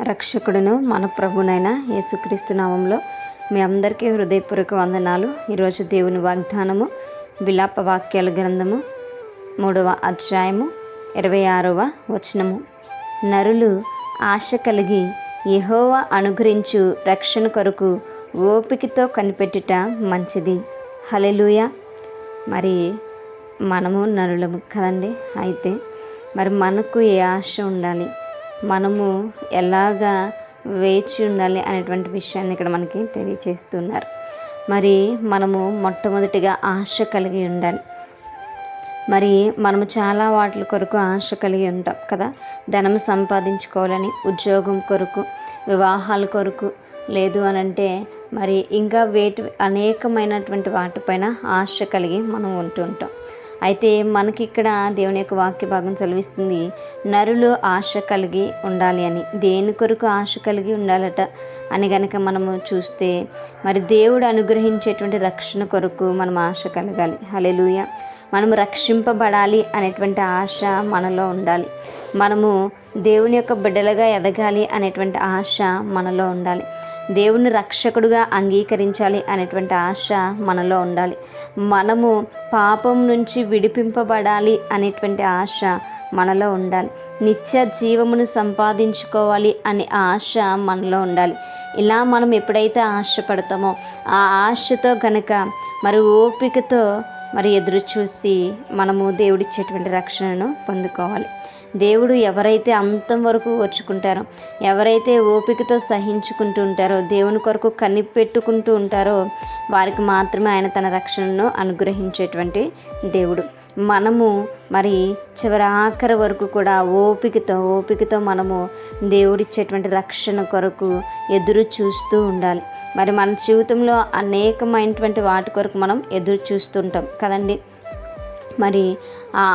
రక్షకుడును మన ప్రభునైన యేసుక్రీస్తు నామంలో మీ అందరికీ హృదయపూర్వక వందనాలు. ఈరోజు దేవుని వాగ్దానము విలాప వాక్యాల గ్రంథము మూడవ అధ్యాయము ఇరవై ఆరవ వచనము. నరులు ఆశ కలిగి యహోవ అనుగ్రహించు రక్షణ కొరకు ఓపికతో కనిపెట్టుట మంచిది. హలెలూయ మరి మనము నరులము కదండి. అయితే మరి మనకు ఏ ఆశ ఉండాలి? మనము ఎలాగా వేచి ఉండాలి అనేటువంటి విషయాన్ని ఇక్కడ మనకి తెలియచేస్తున్నారు మరి మనము మొట్టమొదటిగా ఆశ కలిగి ఉండాలి. మరి మనము చాలా వాటి కొరకు ఆశ కలిగి ఉంటాం కదా. ధనం సంపాదించుకోవాలని ఉద్యోగం కొరకు వివాహాల కొరకు లేదు అని అంటే మరి ఇంకా వేటి అనేకమైనటువంటి వాటిపైన ఆశ కలిగి మనం ఉంటుంటాం అయితే మనకి ఇక్కడ దేవుని యొక్క వాక్య భాగం చదివిస్తుంది నరులు ఆశ కలిగి ఉండాలి అని. దేని కొరకు ఆశ కలిగి ఉండాలట అని గనక మనము చూస్తే మరి దేవుడు అనుగ్రహించేటువంటి రక్షణ కొరకు మనం ఆశ కలగాలి. హలెలుయ మనము రక్షింపబడాలి అనేటువంటి ఆశ మనలో ఉండాలి. మనము దేవుని యొక్క బిడ్డలుగా ఎదగాలి అనేటువంటి ఆశ మనలో ఉండాలి. దేవుని రక్షకుడుగా అంగీకరించాలి అనేటువంటి ఆశ మనలో ఉండాలి. మనము పాపం నుంచి విడిపింపబడాలి అనేటువంటి ఆశ మనలో ఉండాలి. నిత్య జీవమును సంపాదించుకోవాలి అనే ఆశ మనలో ఉండాలి. ఇలా మనం ఎప్పుడైతే ఆశపడతామో ఆ ఆశతో గనక మరి ఓపికతో మరి ఎదురు చూసి మనము దేవుడిచ్చేటువంటి రక్షణను పొందుకోవాలి. దేవుడు ఎవరైతే అంతం వరకు ఓర్చుకుంటారో ఎవరైతే ఓపికతో సహించుకుంటూ ఉంటారో దేవుని కొరకు కనిపెట్టుకుంటూ ఉంటారో వారికి మాత్రమే ఆయన తన రక్షణను అనుగ్రహించేటువంటి దేవుడు. మనము మరి చివరి ఆఖరి వరకు కూడా ఓపికతో ఓపికతో మనము దేవుడిచ్చేటువంటి రక్షణ కొరకు ఎదురు చూస్తూ ఉండాలి. మరి మన జీవితంలో అనేకమైనటువంటి వాటి కొరకు మనం ఎదురు చూస్తుంటాం కదండి? మరి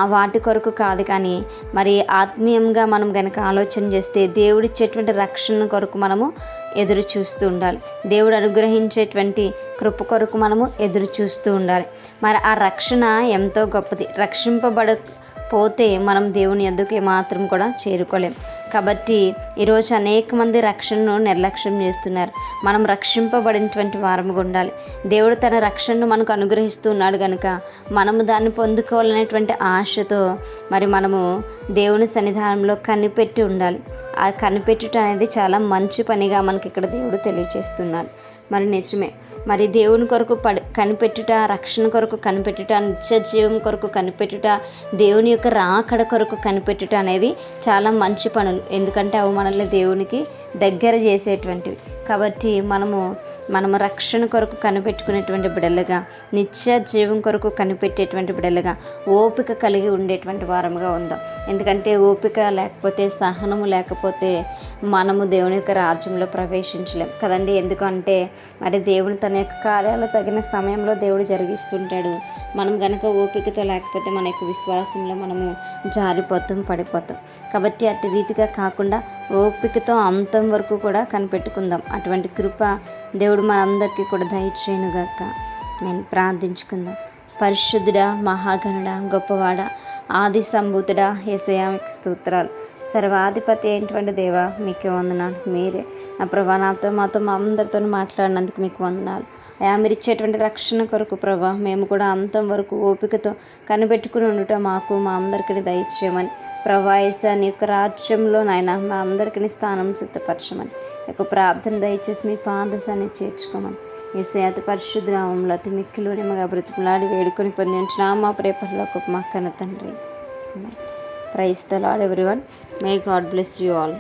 వాటి కొరకు కాదు కానీ మరి ఆత్మీయంగా మనం కనుక ఆలోచన చేస్తే దేవుడిచ్చేటువంటి రక్షణ కొరకు మనము ఎదురు చూస్తూ ఉండాలి. దేవుడు అనుగ్రహించేటువంటి కృప కొరకు మనము ఎదురు చూస్తూ ఉండాలి. మరి ఆ రక్షణ ఎంతో గొప్పది. రక్షింపబడకపోతే మనం దేవుని ఎందుకు మాత్రం కూడా చేరుకోలేం. కాబట్టి ఈరోజు అనేక మంది రక్షణను నిర్లక్ష్యం చేస్తున్నారు. మనం రక్షింపబడినటువంటి వారముగా ఉండాలి. దేవుడు తన రక్షణను మనకు అనుగ్రహిస్తున్నాడు కనుక మనము దాన్ని పొందుకోవాలనేటువంటి ఆశతో మరి మనము దేవుని సన్నిధానంలో కనిపెట్టి ఉండాలి. ఆ కనిపెట్టుట అనేది చాలా మంచి పనిగా మనకి ఇక్కడ దేవుడు తెలియచేస్తున్నాడు మరి నిజమే. మరి దేవుని కొరకు పడి కనిపెట్టుట రక్షణ కొరకు కనిపెట్టుట నిత్య జీవం కొరకు కనిపెట్టుట దేవుని యొక్క రాకడ కొరకు కనిపెట్టుట అనేది చాలా మంచి పనులు. ఎందుకంటే అవి మనల్ని దేవునికి దగ్గర చేసేటువంటివి కాబట్టి మనము మనము రక్షణ కొరకు కనిపెట్టుకునేటువంటి బిడ్డలుగా నిత్య జీవం కొరకు కనిపెట్టేటువంటి బిడ్డలుగా ఓపిక కలిగి ఉండేటువంటి వారముగా ఉందాం. ఎందుకంటే ఓపిక లేకపోతే సహనము లేకపోతే మనము దేవుని యొక్క రాజ్యంలో ప్రవేశించలేం. కదండి? ఎందుకంటే మరి దేవుని తన యొక్క కార్యాలు తగిన సమయంలో దేవుడు జరిగిస్తుంటాడు. మనం కనుక ఓపికతో లేకపోతే మన యొక్క విశ్వాసంలో మనము జారిపోతాం పడిపోతాం. కాబట్టి అట్టి రీతిగా కాకుండా ఓపికతో అంతం వరకు కూడా కనిపెట్టుకుందాం. అటువంటి కృప దేవుడు మనందరికీ కూడా దయచేయనుగాక. నేను ప్రార్థించుకుందాం. పరిశుద్ధుడా మహాగణుడా గొప్పవాడ ఆది సంభూతుడా ఏసయా స్తోత్రాలు. సర్వాధిపతి అయినటువంటి దేవ మీకు వందనాలు. మీరే నా ప్రభా నాతో మాతో మా అందరితో మాట్లాడినందుకు మీకు వందనాలు. అయా మీరు ఇచ్చేటువంటి రక్షణ కొరకు ప్రభా మేము కూడా అంతం వరకు ఓపికతో కనిపెట్టుకుని ఉండటం మాకు మా అందరికీ దయచేయమని. ప్రవాయస నీ యొక్క రాజ్యంలో నాయన మా అందరికీ స్థానం సిద్ధపరచమని. యొక్క ప్రార్థన దయచేసి మీ పాదశాన్ని చేర్చుకోమని. ఏసే అతి పరిశుద్ధ నామంలో అతి మిక్కులు నిమ్మగా బ్రతుకులాడి వేడుకొని పొందించిన మా ప్రేపర్లో ఒక మా కన్న తండ్రి. Praise the Lord everyone may God bless you all